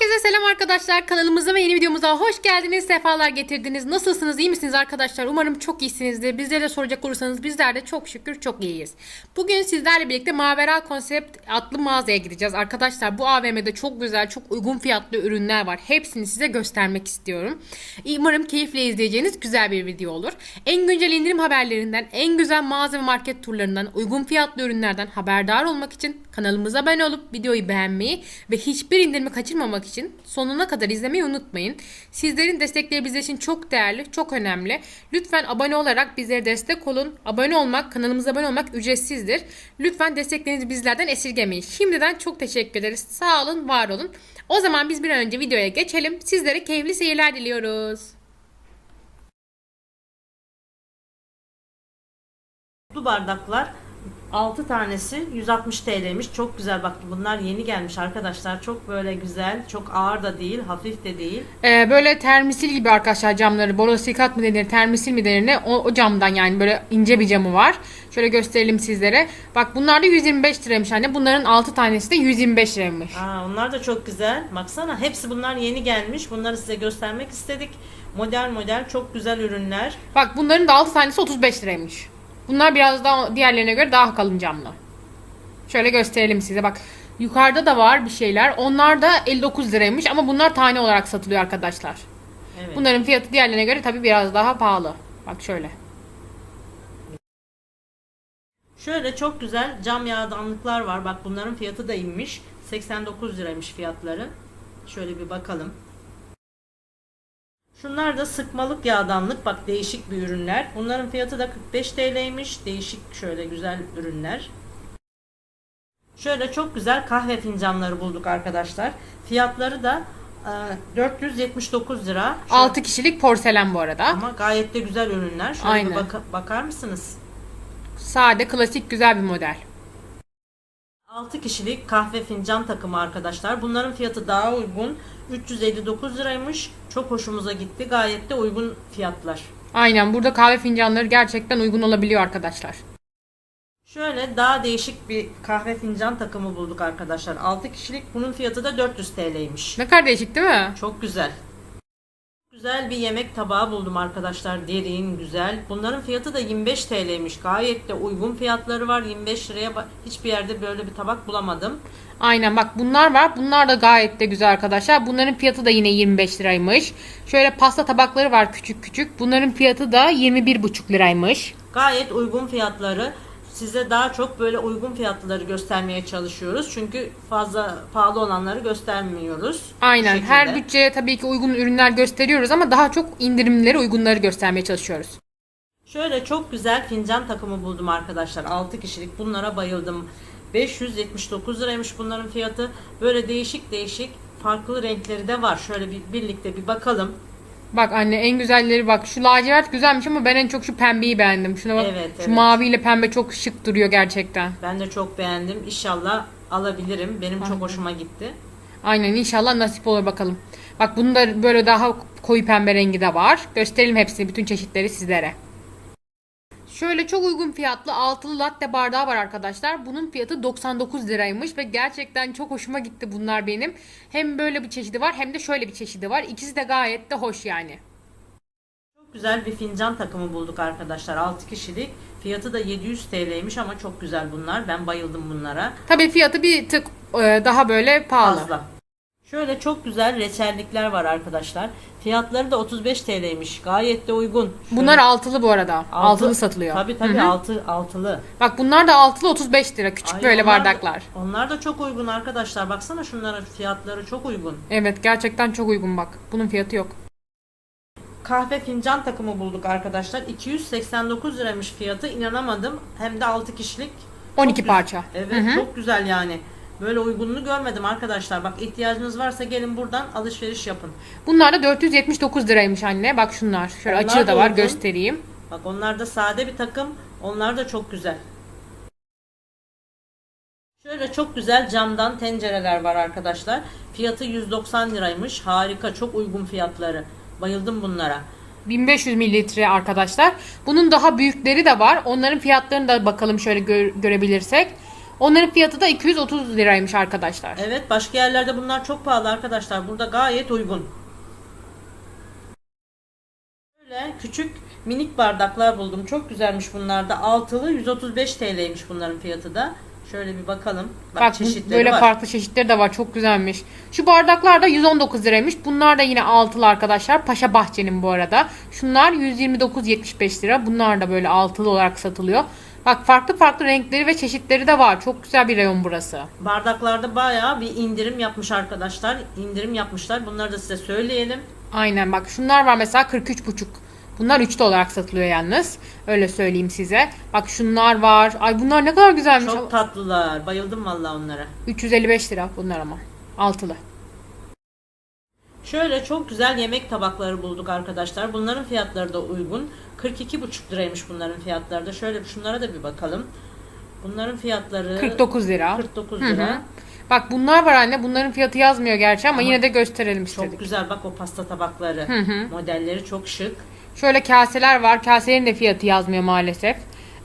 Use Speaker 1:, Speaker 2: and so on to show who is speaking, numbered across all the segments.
Speaker 1: Herkese selam arkadaşlar. Kanalımıza ve yeni videomuza hoş geldiniz. Sefalar getirdiniz. Nasılsınız? iyi misiniz arkadaşlar? Umarım çok iyisinizdir. Bizlere de soracak olursanız bizler de çok şükür çok iyiyiz. Bugün sizlerle birlikte Mavera Konsept adlı mağazaya gideceğiz. Arkadaşlar bu AVM'de çok güzel, çok uygun fiyatlı ürünler var. Hepsini size göstermek istiyorum. Umarım keyifle izleyeceğiniz güzel bir video olur. En güncel indirim haberlerinden, en güzel mağaza ve market turlarından, uygun fiyatlı ürünlerden haberdar olmak için kanalımıza abone olup videoyu beğenmeyi ve hiçbir indirimi kaçırmamak için sonuna kadar izlemeyi unutmayın. Sizlerin destekleri bizler için çok değerli, çok önemli. Lütfen abone olarak bizlere destek olun. Abone olmak, kanalımıza abone olmak ücretsizdir. Lütfen desteklerinizi bizlerden esirgemeyin. Şimdiden çok teşekkür ederiz. Sağ olun, var olun. O zaman biz bir an önce videoya geçelim. Sizlere keyifli seyirler diliyoruz.
Speaker 2: Bu bardaklar 6 tanesi 160 TL'ymiş. Çok güzel bak bunlar yeni gelmiş arkadaşlar. Çok böyle güzel. Çok ağır da değil, hafif de değil.
Speaker 1: Ee, böyle termisil gibi arkadaşlar camları. Borosikat mı denir, termisil mi denir ne? O, o camdan yani böyle ince bir camı var. Şöyle gösterelim sizlere. Bak bunlar da 125 liraymış anne. Bunların 6 tanesi de 125 liraymış.
Speaker 2: Aa, onlar da çok güzel. Baksana hepsi bunlar yeni gelmiş. Bunları size göstermek istedik. Model model çok güzel ürünler.
Speaker 1: Bak bunların da 6 tanesi 35 liraymış. Bunlar biraz daha diğerlerine göre daha kalın camlı. Şöyle gösterelim size bak. Yukarıda da var bir şeyler. Onlar da 59 liraymış ama bunlar tane olarak satılıyor arkadaşlar.
Speaker 2: Evet.
Speaker 1: Bunların fiyatı diğerlerine göre tabii biraz daha pahalı. Bak şöyle.
Speaker 2: Şöyle çok güzel cam yağdanlıklar var. Bak bunların fiyatı da inmiş. 89 liraymış fiyatları. Şöyle bir bakalım. Şunlar da sıkmalık yağdanlık. Bak değişik bir ürünler. Bunların fiyatı da 45 TL'ymiş. Değişik şöyle güzel ürünler. Şöyle çok güzel kahve fincanları bulduk arkadaşlar. Fiyatları da e, 479 lira. Şöyle-
Speaker 1: 6 kişilik porselen bu arada.
Speaker 2: ama gayet de güzel ürünler. Şöyle
Speaker 1: Aynen.
Speaker 2: bir baka- bakar mısınız?
Speaker 1: Sade, klasik, güzel bir model.
Speaker 2: 6 kişilik kahve fincan takımı arkadaşlar. Bunların fiyatı daha uygun. 359 liraymış. Çok hoşumuza gitti. Gayet de uygun fiyatlar.
Speaker 1: Aynen burada kahve fincanları gerçekten uygun olabiliyor arkadaşlar.
Speaker 2: Şöyle daha değişik bir kahve fincan takımı bulduk arkadaşlar. 6 kişilik. Bunun fiyatı da 400 TL'ymiş.
Speaker 1: Ne kadar değişik değil mi?
Speaker 2: Çok güzel. Güzel bir yemek tabağı buldum arkadaşlar. Derin, güzel. Bunların fiyatı da 25 TL'ymiş. Gayet de uygun fiyatları var. 25 liraya hiçbir yerde böyle bir tabak bulamadım.
Speaker 1: Aynen bak bunlar var. Bunlar da gayet de güzel arkadaşlar. Bunların fiyatı da yine 25 liraymış. Şöyle pasta tabakları var küçük küçük. Bunların fiyatı da 21,5 liraymış.
Speaker 2: Gayet uygun fiyatları. Size daha çok böyle uygun fiyatlıları göstermeye çalışıyoruz. Çünkü fazla pahalı olanları göstermiyoruz.
Speaker 1: Aynen. Her bütçeye tabii ki uygun ürünler gösteriyoruz ama daha çok indirimleri uygunları göstermeye çalışıyoruz.
Speaker 2: Şöyle çok güzel fincan takımı buldum arkadaşlar. 6 kişilik. Bunlara bayıldım. 579 liraymış bunların fiyatı. Böyle değişik değişik farklı renkleri de var. Şöyle bir birlikte bir bakalım.
Speaker 1: Bak anne en güzelleri bak. Şu lacivert güzelmiş ama ben en çok şu pembeyi beğendim. Şuna bak.
Speaker 2: Evet,
Speaker 1: şu
Speaker 2: evet.
Speaker 1: maviyle pembe çok şık duruyor gerçekten.
Speaker 2: Ben de çok beğendim. İnşallah alabilirim. Benim çok hoşuma gitti.
Speaker 1: Aynen inşallah nasip olur bakalım. Bak bunda böyle daha koyu pembe rengi de var. Gösterelim hepsini bütün çeşitleri sizlere. Şöyle çok uygun fiyatlı altılı latte bardağı var arkadaşlar. Bunun fiyatı 99 liraymış ve gerçekten çok hoşuma gitti bunlar benim. Hem böyle bir çeşidi var hem de şöyle bir çeşidi var. İkisi de gayet de hoş yani.
Speaker 2: Çok güzel bir fincan takımı bulduk arkadaşlar. 6 kişilik. Fiyatı da 700 TL'ymiş ama çok güzel bunlar. Ben bayıldım bunlara.
Speaker 1: Tabii fiyatı bir tık e, daha böyle pahalı.
Speaker 2: Fazla. Şöyle çok güzel reçellikler var arkadaşlar. Fiyatları da 35 TL'ymiş. Gayet de uygun. Şöyle
Speaker 1: Bunlar altılı bu arada.
Speaker 2: altı-
Speaker 1: altılı satılıyor.
Speaker 2: Tabii tabii altı, altılı.
Speaker 1: Bak bunlar da altılı 35 lira. Küçük
Speaker 2: Ay,
Speaker 1: böyle
Speaker 2: onlar da-
Speaker 1: bardaklar.
Speaker 2: onlar da çok uygun arkadaşlar. Baksana şunların fiyatları çok uygun.
Speaker 1: Evet gerçekten çok uygun bak. Bunun fiyatı yok.
Speaker 2: Kahve fincan takımı bulduk arkadaşlar. 289 liraymış fiyatı. İnanamadım. Hem de 6 kişilik. Çok
Speaker 1: 12
Speaker 2: güzel.
Speaker 1: parça.
Speaker 2: Evet
Speaker 1: Hı hı.
Speaker 2: çok güzel yani. Böyle uygunluğu görmedim arkadaşlar. Bak ihtiyacınız varsa gelin buradan alışveriş yapın.
Speaker 1: Bunlar da 479 liraymış anne. Bak şunlar. Şöyle
Speaker 2: Onlar
Speaker 1: açığı
Speaker 2: da
Speaker 1: da var
Speaker 2: uygun.
Speaker 1: göstereyim.
Speaker 2: Bak onlar da sade bir takım. Onlar da çok güzel. Şöyle çok güzel camdan tencereler var arkadaşlar. Fiyatı 190 liraymış. Harika, çok uygun fiyatları. Bayıldım bunlara.
Speaker 1: 1500 mililitre arkadaşlar. Bunun daha büyükleri de var. Onların fiyatlarını da bakalım şöyle gö- görebilirsek. Onların fiyatı da 230 liraymış arkadaşlar.
Speaker 2: Evet başka yerlerde bunlar çok pahalı arkadaşlar. Burada gayet uygun. Böyle küçük minik bardaklar buldum. Çok güzelmiş bunlar da. Altılı 135 TL'ymiş bunların fiyatı da. Şöyle bir bakalım. Bak,
Speaker 1: Bak
Speaker 2: çeşitleri
Speaker 1: böyle
Speaker 2: var.
Speaker 1: farklı çeşitleri de var. Çok güzelmiş. Şu bardaklar da 119 liraymış. Bunlar da yine altılı arkadaşlar. Paşa Bahçe'nin bu arada. Şunlar 129.75 lira. Bunlar da böyle altılı olarak satılıyor. Bak farklı farklı renkleri ve çeşitleri de var. Çok güzel bir rayon burası.
Speaker 2: Bardaklarda bayağı bir indirim yapmış arkadaşlar. İndirim yapmışlar. Bunları da size söyleyelim.
Speaker 1: Aynen bak şunlar var mesela 43,5. Bunlar 3'te olarak satılıyor yalnız. Öyle söyleyeyim size. Bak şunlar var. Ay bunlar ne kadar güzelmiş.
Speaker 2: Çok tatlılar. Bayıldım vallahi onlara.
Speaker 1: 355 lira bunlar ama. Altılı.
Speaker 2: Şöyle çok güzel yemek tabakları bulduk arkadaşlar. Bunların fiyatları da uygun. 42,5 liraymış bunların fiyatları da. Şöyle şunlara da bir bakalım. Bunların fiyatları
Speaker 1: 49 lira.
Speaker 2: 49
Speaker 1: Hı hı.
Speaker 2: lira.
Speaker 1: Bak bunlar var anne. Bunların fiyatı yazmıyor gerçi ama,
Speaker 2: Ama
Speaker 1: yine de gösterelim
Speaker 2: Çok
Speaker 1: istedik.
Speaker 2: güzel bak o pasta tabakları.
Speaker 1: Hı hı.
Speaker 2: Modelleri çok şık.
Speaker 1: Şöyle kaseler var. Kaselerin de fiyatı yazmıyor maalesef.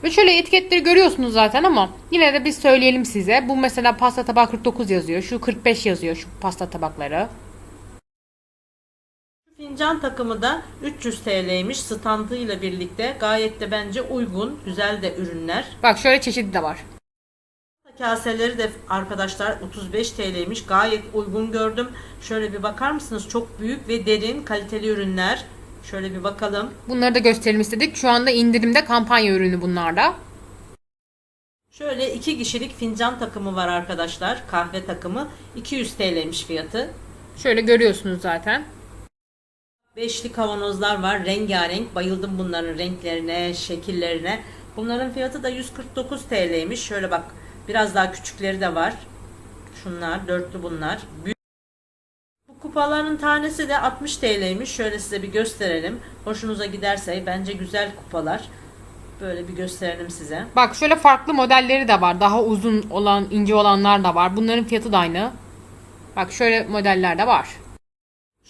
Speaker 1: Ve şöyle etiketleri görüyorsunuz zaten ama yine de biz söyleyelim size. Bu mesela pasta tabağı 49 yazıyor. Şu 45 yazıyor şu pasta tabakları.
Speaker 2: Fincan takımı da 300 TL'ymiş standıyla birlikte. Gayet de bence uygun. Güzel de ürünler.
Speaker 1: Bak şöyle çeşidi de var.
Speaker 2: Kaseleri de arkadaşlar 35 TL'ymiş. Gayet uygun gördüm. Şöyle bir bakar mısınız? Çok büyük ve derin kaliteli ürünler. Şöyle bir bakalım.
Speaker 1: Bunları da gösterelim istedik. Şu anda indirimde kampanya ürünü bunlarda.
Speaker 2: Şöyle iki kişilik fincan takımı var arkadaşlar. Kahve takımı 200 TL'ymiş fiyatı.
Speaker 1: Şöyle görüyorsunuz zaten.
Speaker 2: Beşli kavanozlar var. Rengarenk. Bayıldım bunların renklerine, şekillerine. Bunların fiyatı da 149 TL'ymiş. Şöyle bak. Biraz daha küçükleri de var. Şunlar. Dörtlü bunlar. Bu kupaların tanesi de 60 TL'ymiş. Şöyle size bir gösterelim. Hoşunuza giderse bence güzel kupalar. Böyle bir gösterelim size.
Speaker 1: Bak şöyle farklı modelleri de var. Daha uzun olan, ince olanlar da var. Bunların fiyatı da aynı. Bak şöyle modeller de var.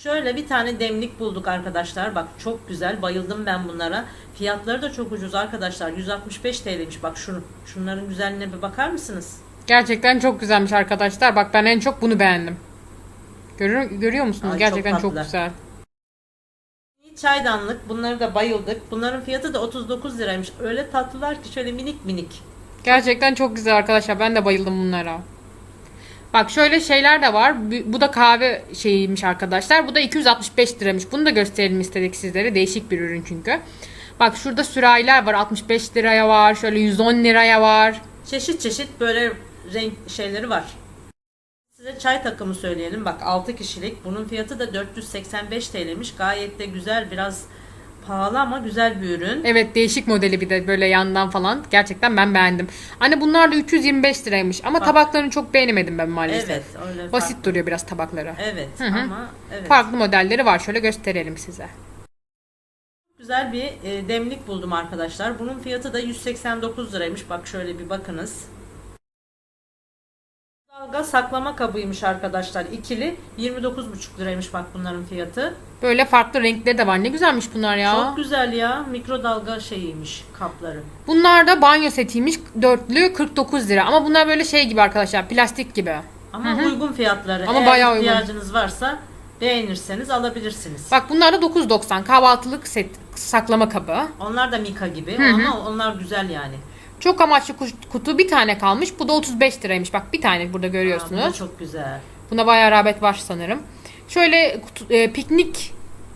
Speaker 2: Şöyle bir tane demlik bulduk arkadaşlar. Bak çok güzel. Bayıldım ben bunlara. Fiyatları da çok ucuz arkadaşlar. 165 TL'ymiş. Bak şunu. Şunların güzelliğine bir bakar mısınız?
Speaker 1: Gerçekten çok güzelmiş arkadaşlar. Bak ben en çok bunu beğendim. Görüyor, görüyor musunuz?
Speaker 2: Ay, çok
Speaker 1: Gerçekten çok,
Speaker 2: tatlı.
Speaker 1: güzel.
Speaker 2: Çaydanlık. Bunları da bayıldık. Bunların fiyatı da 39 liraymış. Öyle tatlılar ki şöyle minik minik.
Speaker 1: Gerçekten çok güzel arkadaşlar. Ben de bayıldım bunlara. Bak şöyle şeyler de var. Bu- da kahve şeyiymiş arkadaşlar. Bu da 265 liraymış. Bunu da gösterelim istedik sizlere. Değişik bir ürün çünkü. Bak şurada sürahiler var. 65 liraya var. Şöyle 110 liraya var.
Speaker 2: Çeşit çeşit böyle renk şeyleri var. Size çay takımı söyleyelim. Bak 6 kişilik. Bunun fiyatı da 485 TL'ymiş. Gayet de güzel. Biraz pahalı ama güzel bir ürün.
Speaker 1: Evet değişik modeli bir de böyle yandan falan. Gerçekten ben beğendim. Anne bunlar da 325 liraymış. Ama tabaklarını çok beğenemedim ben maalesef.
Speaker 2: Evet. Öyle
Speaker 1: Basit
Speaker 2: farklı.
Speaker 1: duruyor biraz tabakları.
Speaker 2: Evet
Speaker 1: Hı hı.
Speaker 2: ama evet.
Speaker 1: Farklı modelleri var. Şöyle gösterelim size.
Speaker 2: Güzel bir e, demlik buldum arkadaşlar. Bunun fiyatı da 189 liraymış. Bak şöyle bir bakınız. Dalga saklama kabıymış arkadaşlar. İkili 29,5 liraymış bak bunların fiyatı.
Speaker 1: Böyle farklı renkleri de var. Ne güzelmiş bunlar ya.
Speaker 2: Çok güzel ya. Mikrodalga şeyiymiş kapları.
Speaker 1: Bunlar da banyo setiymiş. Dörtlü 49 lira. Ama bunlar böyle şey gibi arkadaşlar. Plastik gibi.
Speaker 2: Ama uygun fiyatları.
Speaker 1: Ama
Speaker 2: Eğer
Speaker 1: bayağı uygun.
Speaker 2: ihtiyacınız varsa beğenirseniz alabilirsiniz.
Speaker 1: Bak bunlar da 9.90. Kahvaltılık set saklama kabı.
Speaker 2: Onlar da Mika gibi ama onlar güzel yani.
Speaker 1: Çok amaçlı kutu bir tane kalmış. Bu da 35 liraymış. Bak bir tane burada
Speaker 2: Aa, bu
Speaker 1: görüyorsunuz.
Speaker 2: çok güzel.
Speaker 1: Buna bayağı rağbet var sanırım. Şöyle kutu- e, piknik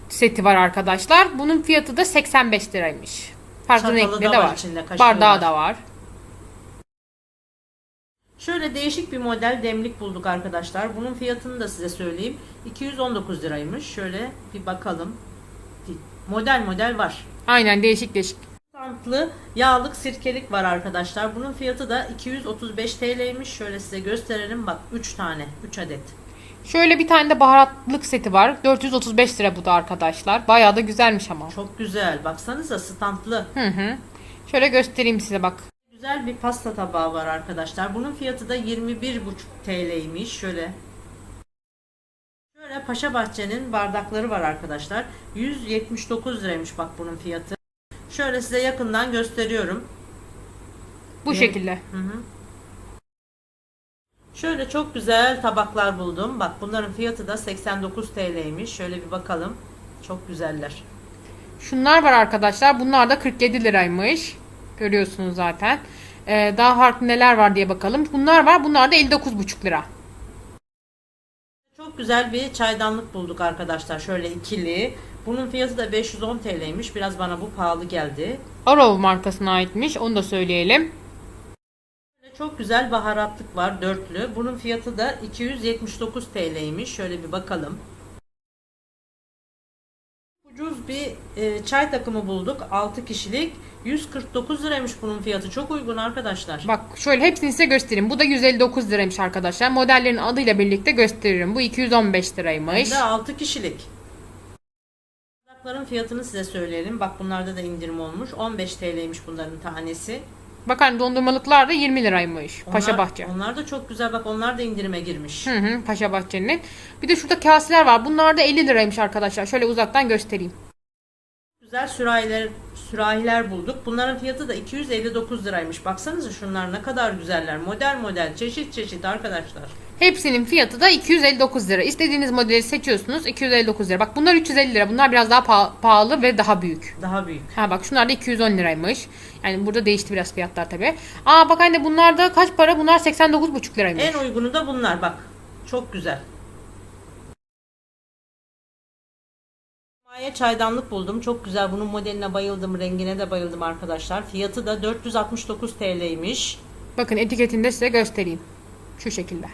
Speaker 1: seti var arkadaşlar. Bunun fiyatı da 85 liraymış. Farklı
Speaker 2: da
Speaker 1: de
Speaker 2: var
Speaker 1: var.
Speaker 2: içinde,
Speaker 1: Bardağı
Speaker 2: var.
Speaker 1: da var.
Speaker 2: Şöyle değişik bir model demlik bulduk arkadaşlar. Bunun fiyatını da size söyleyeyim. 219 liraymış. Şöyle bir bakalım. Model model var.
Speaker 1: Aynen değişik değişik.
Speaker 2: Stantlı yağlık sirkelik var arkadaşlar. Bunun fiyatı da 235 TL'ymiş. Şöyle size gösterelim. Bak 3 tane. 3 adet.
Speaker 1: Şöyle bir tane de baharatlık seti var. 435 lira bu da arkadaşlar. Bayağı da güzelmiş ama.
Speaker 2: Çok güzel. Baksanıza stantlı.
Speaker 1: Hı hı. Şöyle göstereyim size bak.
Speaker 2: Güzel bir pasta tabağı var arkadaşlar. Bunun fiyatı da 21,5 TL'ymiş. Şöyle. Şöyle Paşa Bahçe'nin bardakları var arkadaşlar. 179 liraymış bak bunun fiyatı. Şöyle size yakından gösteriyorum.
Speaker 1: Bu
Speaker 2: Evet.
Speaker 1: şekilde.
Speaker 2: Hı hı. Şöyle çok güzel tabaklar buldum. Bak bunların fiyatı da 89 TL'ymiş. Şöyle bir bakalım. Çok güzeller.
Speaker 1: Şunlar var arkadaşlar. Bunlar da 47 liraymış. Görüyorsunuz zaten. Ee, daha farklı neler var diye bakalım. Bunlar var. Bunlar da 59,5 lira.
Speaker 2: Çok güzel bir çaydanlık bulduk arkadaşlar. Şöyle ikili. Bunun fiyatı da 510 TL'ymiş. Biraz bana bu pahalı geldi.
Speaker 1: Arrow markasına aitmiş. Onu da söyleyelim.
Speaker 2: Çok güzel baharatlık var dörtlü. Bunun fiyatı da 279 TL'ymiş. Şöyle bir bakalım. Ucuz bir e, çay takımı bulduk. 6 kişilik. 149 liraymış bunun fiyatı. Çok uygun arkadaşlar.
Speaker 1: Bak şöyle hepsini size göstereyim. Bu da 159 liraymış arkadaşlar. Modellerin adıyla birlikte gösteririm. Bu 215 liraymış.
Speaker 2: Bir de 6 kişilik. Bardakların fiyatını size söyleyelim. Bak bunlarda da indirim olmuş. 15 TL'ymiş bunların tanesi.
Speaker 1: Bak hani dondurmalıklar da 20 liraymış. Paşa
Speaker 2: Onlar-
Speaker 1: Bahçe.
Speaker 2: Onlar da çok güzel. Bak onlar da indirime girmiş.
Speaker 1: Hı hı, Paşa Bahçe'nin. Bir de şurada kaseler var. Bunlar da 50 liraymış arkadaşlar. Şöyle uzaktan göstereyim.
Speaker 2: Güzel sürahiler sürahiler bulduk. Bunların fiyatı da 259 liraymış. Baksanıza şunlar ne kadar güzeller. Model model, çeşit çeşit arkadaşlar.
Speaker 1: Hepsinin fiyatı da 259 lira. İstediğiniz modeli seçiyorsunuz. 259 lira. Bak bunlar 350 lira. Bunlar biraz daha paha- pahalı ve daha büyük.
Speaker 2: Daha büyük.
Speaker 1: Ha bak şunlar da 210 liraymış. Yani burada değişti biraz fiyatlar tabi. Aa bak anne bunlar da kaç para? Bunlar 89,5 liraymış.
Speaker 2: En uygunu da bunlar bak. Çok güzel. Maya çaydanlık buldum. Çok güzel. Bunun modeline bayıldım. Rengine de bayıldım arkadaşlar. Fiyatı da 469 TL'ymiş.
Speaker 1: Bakın etiketini de size göstereyim. Şu şekilde.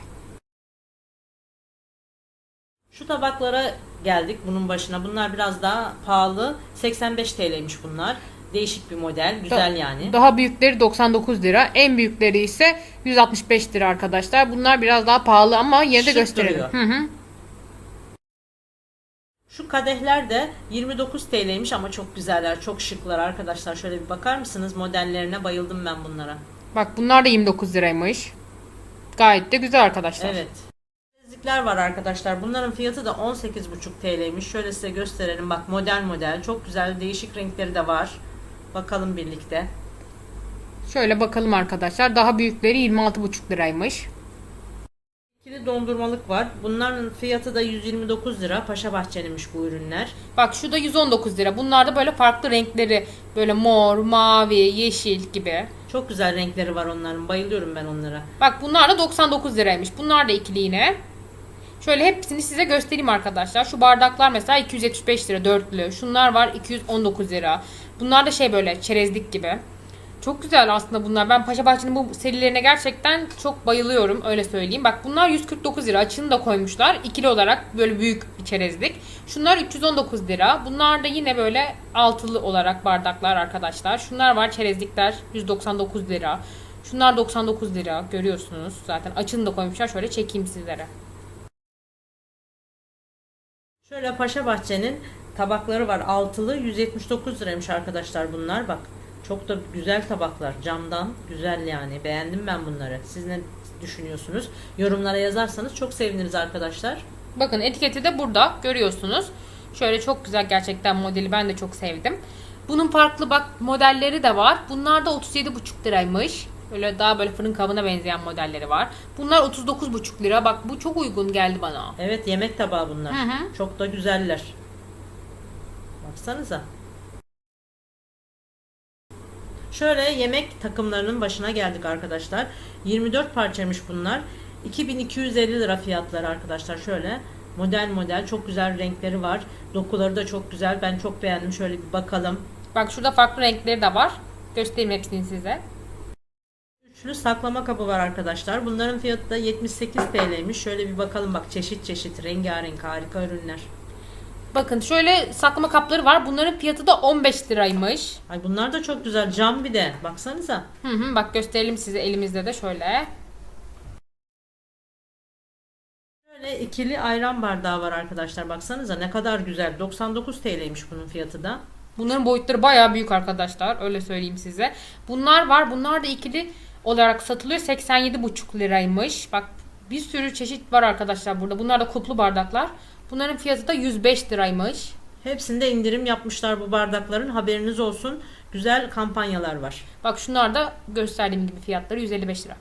Speaker 2: Şu tabaklara geldik bunun başına. Bunlar biraz daha pahalı. 85 TL'ymiş bunlar. Değişik bir model. Güzel yani.
Speaker 1: Daha büyükleri 99 lira. En büyükleri ise 165 lira arkadaşlar. Bunlar biraz daha pahalı ama yine de
Speaker 2: Şık
Speaker 1: gösterelim.
Speaker 2: duruyor.
Speaker 1: Hı hı.
Speaker 2: Şu kadehler de 29 TL'ymiş ama çok güzeller. Çok şıklar arkadaşlar. Şöyle bir bakar mısınız? Modellerine bayıldım ben bunlara.
Speaker 1: Bak bunlar da 29 liraymış. Gayet de güzel arkadaşlar.
Speaker 2: Evet. Bilezikler var arkadaşlar. Bunların fiyatı da 18,5 TL'ymiş. Şöyle size gösterelim. Bak model model. Çok güzel değişik renkleri de var. Bakalım birlikte.
Speaker 1: Şöyle bakalım arkadaşlar. Daha büyükleri 26,5 liraymış.
Speaker 2: İkili dondurmalık var. Bunların fiyatı da 129 lira. Paşa Bahçeli'miş bu ürünler.
Speaker 1: Bak şu da 119 lira. Bunlar da böyle farklı renkleri. Böyle mor, mavi, yeşil gibi.
Speaker 2: Çok güzel renkleri var onların. Bayılıyorum ben onlara.
Speaker 1: Bak bunlar da 99 liraymış. Bunlar da ikili yine. Şöyle hepsini size göstereyim arkadaşlar. Şu bardaklar mesela 275 lira dörtlü. Şunlar var 219 lira. Bunlar da şey böyle çerezlik gibi. Çok güzel aslında bunlar. Ben Paşa Bahçe'nin bu serilerine gerçekten çok bayılıyorum. Öyle söyleyeyim. Bak bunlar 149 lira. Açığını da koymuşlar. İkili olarak böyle büyük bir çerezlik. Şunlar 319 lira. Bunlar da yine böyle altılı olarak bardaklar arkadaşlar. Şunlar var çerezlikler 199 lira. Şunlar 99 lira. Görüyorsunuz zaten. Açığını da koymuşlar. Şöyle çekeyim sizlere.
Speaker 2: Şöyle Paşa Bahçe'nin tabakları var. Altılı 179 liraymış arkadaşlar bunlar. Bak çok da güzel tabaklar. Camdan güzel yani. Beğendim ben bunları. Siz ne düşünüyorsunuz? Yorumlara yazarsanız çok seviniriz arkadaşlar.
Speaker 1: Bakın etiketi de burada görüyorsunuz. Şöyle çok güzel gerçekten modeli ben de çok sevdim. Bunun farklı bak modelleri de var. Bunlar da 37,5 liraymış. Böyle daha böyle fırın kabına benzeyen modelleri var. Bunlar 39,5 lira. Bak bu çok uygun geldi bana.
Speaker 2: Evet yemek tabağı bunlar.
Speaker 1: Hı hı.
Speaker 2: Çok da güzeller. Baksanıza. Şöyle yemek takımlarının başına geldik arkadaşlar. 24 parçaymış bunlar. 2250 lira fiyatları arkadaşlar. Şöyle model model çok güzel renkleri var. Dokuları da çok güzel. Ben çok beğendim. Şöyle bir bakalım.
Speaker 1: Bak şurada farklı renkleri de var. Göstereyim hepsini size.
Speaker 2: Üçlü saklama kabı var arkadaşlar. Bunların fiyatı da 78 TL'ymiş. Şöyle bir bakalım bak çeşit çeşit rengarenk harika ürünler.
Speaker 1: Bakın şöyle saklama kapları var. Bunların fiyatı da 15 liraymış.
Speaker 2: Ay bunlar da çok güzel. Cam bir de. Baksanıza.
Speaker 1: Hı hı, bak gösterelim size elimizde de şöyle.
Speaker 2: Böyle ikili ayran bardağı var arkadaşlar. Baksanıza ne kadar güzel. 99 TL'ymiş bunun fiyatı da.
Speaker 1: Bunların boyutları bayağı büyük arkadaşlar. Öyle söyleyeyim size. Bunlar var. Bunlar da ikili olarak satılıyor. 87,5 liraymış. Bak bir sürü çeşit var arkadaşlar burada. Bunlar da kuplu bardaklar. Bunların fiyatı da 105 liraymış.
Speaker 2: Hepsinde indirim yapmışlar bu bardakların. Haberiniz olsun. Güzel kampanyalar var.
Speaker 1: Bak şunlar da gösterdiğim gibi fiyatları 155 lira.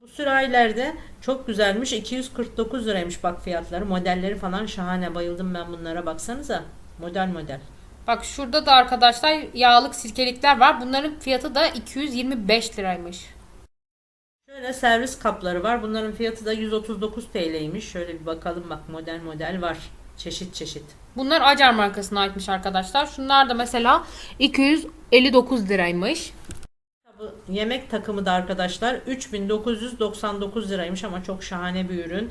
Speaker 2: Bu sürahilerde çok güzelmiş. 249 liraymış bak fiyatları. Modelleri falan şahane. Bayıldım ben bunlara. Baksanıza. Model model.
Speaker 1: Bak şurada da arkadaşlar yağlık sirkelikler var. Bunların fiyatı da 225 liraymış.
Speaker 2: Şöyle servis kapları var. Bunların fiyatı da 139 TL'ymiş. Şöyle bir bakalım bak model model var. Çeşit çeşit.
Speaker 1: Bunlar Acar markasına aitmiş arkadaşlar. Şunlar da mesela 259 liraymış.
Speaker 2: Yemek takımı da arkadaşlar 3999 liraymış ama çok şahane bir ürün.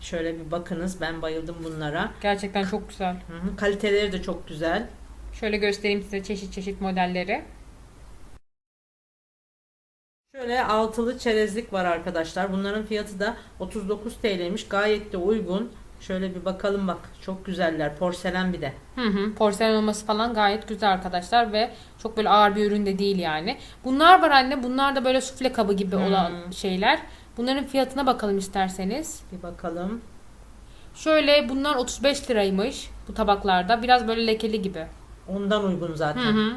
Speaker 2: Şöyle bir bakınız. Ben bayıldım bunlara.
Speaker 1: Gerçekten çok güzel.
Speaker 2: Hı hı. Kaliteleri de çok güzel.
Speaker 1: Şöyle göstereyim size çeşit çeşit modelleri.
Speaker 2: Şöyle altılı çerezlik var arkadaşlar. Bunların fiyatı da 39 TL'ymiş. Gayet de uygun. Şöyle bir bakalım bak. Çok güzeller. Porselen bir de.
Speaker 1: Hı hı. Porselen olması falan gayet güzel arkadaşlar ve çok böyle ağır bir ürün de değil yani. Bunlar var anne. Bunlar da böyle sufle kabı gibi olan şeyler. Bunların fiyatına bakalım isterseniz.
Speaker 2: Bir bakalım.
Speaker 1: Şöyle bunlar 35 liraymış bu tabaklarda. Biraz böyle lekeli gibi.
Speaker 2: Ondan uygun zaten.
Speaker 1: Hı hı.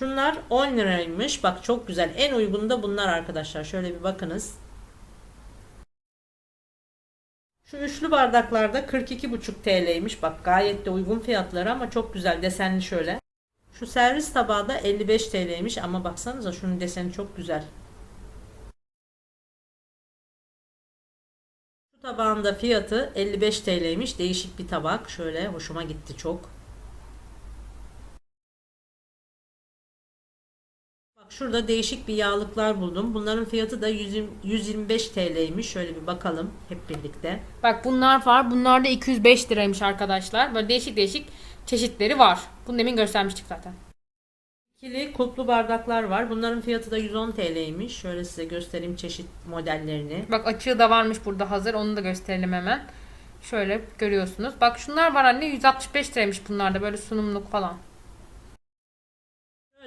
Speaker 2: Şunlar 10 liraymış. Bak çok güzel. En uygunu da bunlar arkadaşlar. Şöyle bir bakınız. Şu üçlü bardaklarda 42,5 TL'ymiş. Bak gayet de uygun fiyatları ama çok güzel desenli şöyle. Şu servis tabağı da 55 TL'ymiş ama baksanıza şunun deseni çok güzel. Şu tabağın da fiyatı 55 TL'ymiş. Değişik bir tabak. Şöyle hoşuma gitti çok. Şurada değişik bir yağlıklar buldum. Bunların fiyatı da 120 125 TL'ymiş. Şöyle bir bakalım hep birlikte.
Speaker 1: Bak bunlar var. Bunlar da 205 liraymış arkadaşlar. Böyle değişik değişik çeşitleri var. Bunu demin göstermiştik zaten.
Speaker 2: İkili kulplu bardaklar var. Bunların fiyatı da 110 TL'ymiş. Şöyle size göstereyim çeşit modellerini.
Speaker 1: Bak açığı da varmış burada hazır. Onu da gösterelim hemen. Şöyle görüyorsunuz. Bak şunlar var anne 165 liraymış bunlar da böyle sunumluk falan.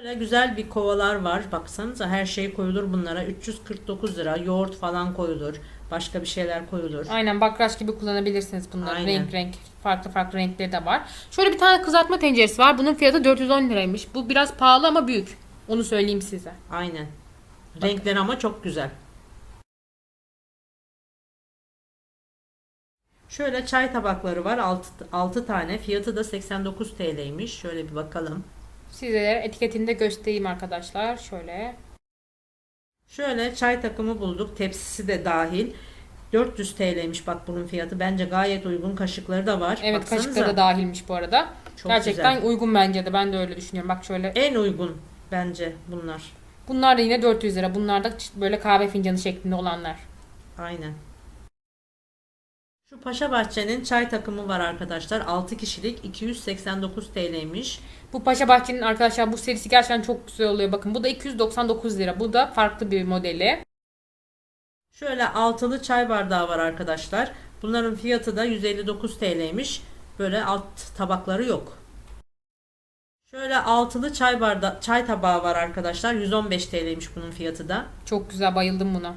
Speaker 2: Böyle güzel bir kovalar var. Baksanıza her şey koyulur bunlara. 349 lira. Yoğurt falan koyulur. Başka bir şeyler koyulur.
Speaker 1: Aynen bakraç gibi kullanabilirsiniz bunları.
Speaker 2: Aynen.
Speaker 1: Renk renk farklı farklı renkleri de var. Şöyle bir tane kızartma tenceresi var. Bunun fiyatı 410 liraymış. Bu biraz pahalı ama büyük. Onu söyleyeyim size.
Speaker 2: Aynen. Renkler ama çok güzel. Şöyle çay tabakları var. 6, 6 tane. Fiyatı da 89 TL'ymiş. Şöyle bir bakalım.
Speaker 1: Sizlere etiketini de göstereyim arkadaşlar. Şöyle.
Speaker 2: Şöyle çay takımı bulduk. Tepsisi de dahil. 400 TL'ymiş bak bunun fiyatı. Bence gayet uygun. Kaşıkları da var.
Speaker 1: Evet
Speaker 2: Baksanıza.
Speaker 1: kaşıkları da dahilmiş bu arada.
Speaker 2: Çok
Speaker 1: Gerçekten
Speaker 2: güzel.
Speaker 1: uygun bence de. Ben de öyle düşünüyorum. Bak şöyle.
Speaker 2: En uygun bence bunlar.
Speaker 1: Bunlar da yine 400 lira. Bunlar da böyle kahve fincanı şeklinde olanlar.
Speaker 2: Aynen. Şu Paşa Bahçe'nin çay takımı var arkadaşlar. 6 kişilik 289 TL'ymiş.
Speaker 1: Bu Paşa Bahçe'nin arkadaşlar bu serisi gerçekten çok güzel oluyor. Bakın bu da 299 lira. Bu da farklı bir modeli.
Speaker 2: Şöyle altılı çay bardağı var arkadaşlar. Bunların fiyatı da 159 TL'ymiş. Böyle alt tabakları yok. Şöyle altılı çay bardağı, çay tabağı var arkadaşlar. 115 TL'ymiş bunun fiyatı da.
Speaker 1: Çok güzel bayıldım buna.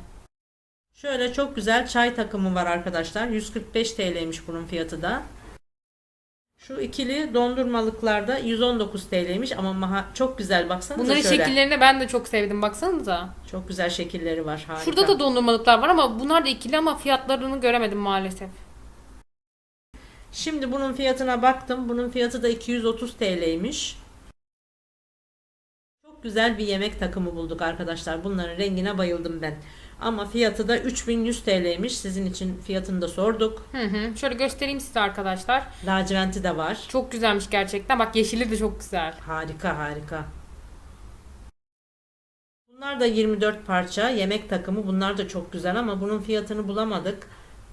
Speaker 2: Şöyle çok güzel çay takımı var arkadaşlar. 145 TL'ymiş bunun fiyatı da. Şu ikili dondurmalıklarda 119 TL'ymiş ama maha- çok güzel baksanıza
Speaker 1: Bunların
Speaker 2: şöyle.
Speaker 1: şekillerini ben de çok sevdim. Baksanıza.
Speaker 2: Çok güzel şekilleri var. Harika.
Speaker 1: Şurada da dondurmalıklar var ama bunlar da ikili ama fiyatlarını göremedim maalesef.
Speaker 2: Şimdi bunun fiyatına baktım. Bunun fiyatı da 230 TL'ymiş. Çok güzel bir yemek takımı bulduk arkadaşlar. Bunların rengine bayıldım ben. Ama fiyatı da 3100 TL'ymiş. Sizin için fiyatını da sorduk.
Speaker 1: Hı hı. Şöyle göstereyim size arkadaşlar.
Speaker 2: Laciventi de var.
Speaker 1: Çok güzelmiş gerçekten. Bak yeşili de çok güzel.
Speaker 2: Harika harika. Bunlar da 24 parça yemek takımı. Bunlar da çok güzel ama bunun fiyatını bulamadık.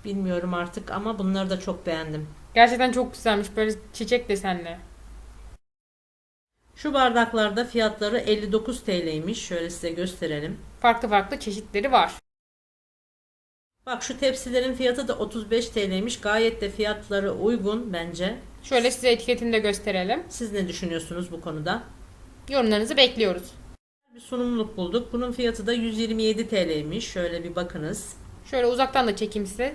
Speaker 2: Bilmiyorum artık ama bunları da çok beğendim.
Speaker 1: Gerçekten çok güzelmiş. Böyle çiçek desenli.
Speaker 2: Şu bardaklarda fiyatları 59 TL'ymiş. Şöyle size gösterelim.
Speaker 1: Farklı farklı çeşitleri var.
Speaker 2: Bak şu tepsilerin fiyatı da 35 TL'ymiş. Gayet de fiyatları uygun bence.
Speaker 1: Şöyle size etiketini de gösterelim.
Speaker 2: Siz ne düşünüyorsunuz bu konuda?
Speaker 1: Yorumlarınızı bekliyoruz.
Speaker 2: Bir sunumluk bulduk. Bunun fiyatı da 127 TL'ymiş. Şöyle bir bakınız.
Speaker 1: Şöyle uzaktan da çekeyim size.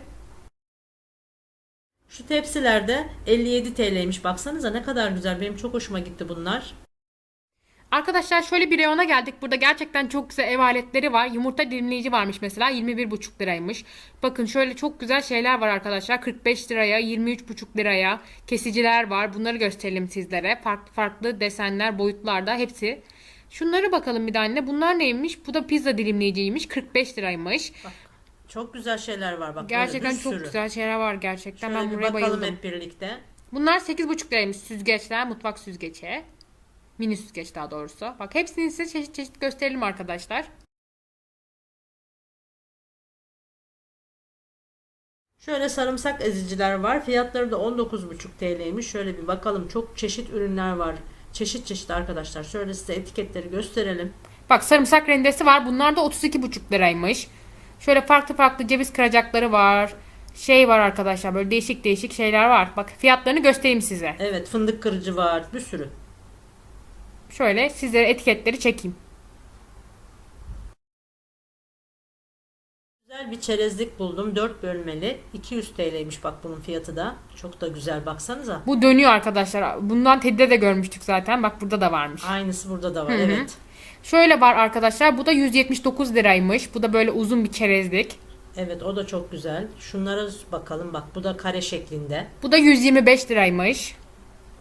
Speaker 2: Şu tepsilerde 57 TL'ymiş. Baksanıza ne kadar güzel. Benim çok hoşuma gitti bunlar.
Speaker 1: Arkadaşlar şöyle bir reyona geldik. Burada gerçekten çok güzel ev aletleri var. Yumurta dilimleyici varmış mesela 21,5 liraymış. Bakın şöyle çok güzel şeyler var arkadaşlar. 45 liraya, 23,5 liraya kesiciler var. Bunları gösterelim sizlere. Farklı farklı desenler, boyutlarda hepsi. Şunları bakalım bir de anne. Bunlar neymiş? Bu da pizza dilimleyiciymiş. 45 liraymış.
Speaker 2: Çok güzel şeyler var bak.
Speaker 1: Gerçekten çok
Speaker 2: sürü.
Speaker 1: güzel şeyler var gerçekten.
Speaker 2: Şöyle
Speaker 1: ben buraya
Speaker 2: bakalım
Speaker 1: bayıldım.
Speaker 2: hep birlikte.
Speaker 1: Bunlar 8,5 liraymış süzgeçler, mutfak süzgeci. Mini süzgeç daha doğrusu. Bak hepsini size çeşit çeşit gösterelim arkadaşlar.
Speaker 2: Şöyle sarımsak eziciler var. Fiyatları da 19,5 TL'ymiş. Şöyle bir bakalım. Çok çeşit ürünler var. Çeşit çeşit arkadaşlar. Şöyle size etiketleri gösterelim.
Speaker 1: Bak sarımsak rendesi var. Bunlar da 32,5 liraymış. Şöyle farklı farklı ceviz kıracakları var. Şey var arkadaşlar böyle değişik değişik şeyler var. Bak fiyatlarını göstereyim size.
Speaker 2: Evet fındık kırıcı var. Bir sürü.
Speaker 1: Şöyle sizlere etiketleri çekeyim.
Speaker 2: Güzel bir çerezlik buldum. 4 bölmeli. 200 TL'ymiş bak bunun fiyatı da. Çok da güzel baksanıza.
Speaker 1: Bu dönüyor arkadaşlar. Bundan Teddy'de de görmüştük zaten. Bak burada da varmış.
Speaker 2: Aynısı burada da var. Evet.
Speaker 1: Şöyle var arkadaşlar. Bu da 179 liraymış. Bu da böyle uzun bir çerezlik.
Speaker 2: Evet o da çok güzel. Şunlara bakalım bak. Bu da kare şeklinde.
Speaker 1: Bu da 125 liraymış.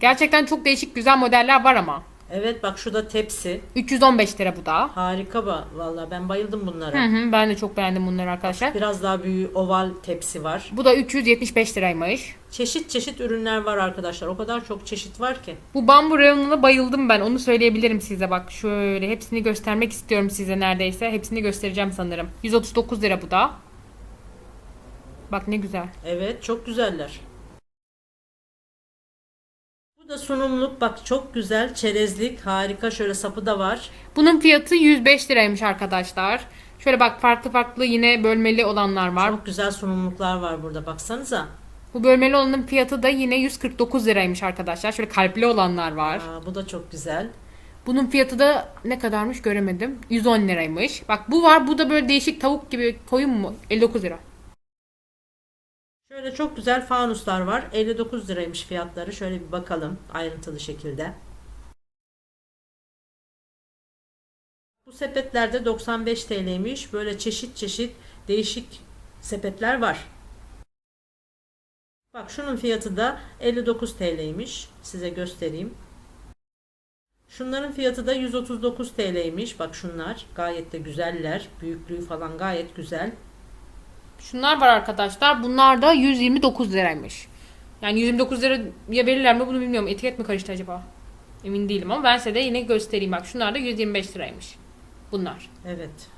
Speaker 1: Gerçekten çok değişik güzel modeller var ama.
Speaker 2: Evet bak şu da tepsi.
Speaker 1: 315 lira bu da.
Speaker 2: Harika ba valla ben bayıldım bunlara.
Speaker 1: Hı hı, ben de çok beğendim bunları arkadaşlar.
Speaker 2: Biraz daha büyük oval tepsi var.
Speaker 1: Bu da 375 liraymış.
Speaker 2: Çeşit çeşit ürünler var arkadaşlar. O kadar çok çeşit var ki.
Speaker 1: Bu bambu reyonuna bayıldım ben. Onu söyleyebilirim size. Bak şöyle hepsini göstermek istiyorum size neredeyse. Hepsini göstereceğim sanırım. 139 lira bu da. Bak ne güzel.
Speaker 2: Evet çok güzeller. Bu da sunumluk bak çok güzel çerezlik harika şöyle sapı da var.
Speaker 1: Bunun fiyatı 105 liraymış arkadaşlar. Şöyle bak farklı farklı yine bölmeli olanlar var.
Speaker 2: Çok güzel sunumluklar var burada baksanıza.
Speaker 1: Bu bölmeli olanın fiyatı da yine 149 liraymış arkadaşlar. Şöyle kalpli olanlar var.
Speaker 2: Aa, bu da çok güzel.
Speaker 1: Bunun fiyatı da ne kadarmış göremedim. 110 liraymış. Bak bu var. Bu da böyle değişik tavuk gibi koyun mu? 59 lira.
Speaker 2: Şöyle çok güzel fanuslar var. 59 liraymış fiyatları. Şöyle bir bakalım ayrıntılı şekilde. Bu sepetlerde 95 TL'ymiş. Böyle çeşit çeşit değişik sepetler var. Bak şunun fiyatı da 59 TL'ymiş. Size göstereyim. Şunların fiyatı da 139 TL'ymiş. Bak şunlar gayet de güzeller. Büyüklüğü falan gayet güzel.
Speaker 1: Şunlar var arkadaşlar. Bunlar da 129 liraymış. Yani 129 liraya verirler mi bunu bilmiyorum. Etiket mi karıştı acaba? Emin değilim ama ben size de yine göstereyim. Bak şunlar da 125 liraymış. Bunlar.
Speaker 2: Evet.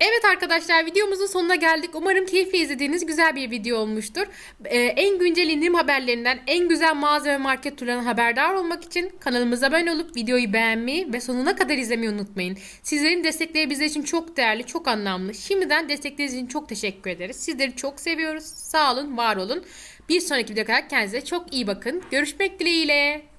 Speaker 1: Evet arkadaşlar videomuzun sonuna geldik. Umarım keyifle izlediğiniz güzel bir video olmuştur. Ee, en güncel indirim haberlerinden, en güzel mağaza ve market turlarından haberdar olmak için kanalımıza abone olup videoyu beğenmeyi ve sonuna kadar izlemeyi unutmayın. Sizlerin destekleri bizler için çok değerli, çok anlamlı. Şimdiden destekleriniz için çok teşekkür ederiz. Sizleri çok seviyoruz. Sağ olun, var olun. Bir sonraki videoda kadar kendinize çok iyi bakın. Görüşmek dileğiyle.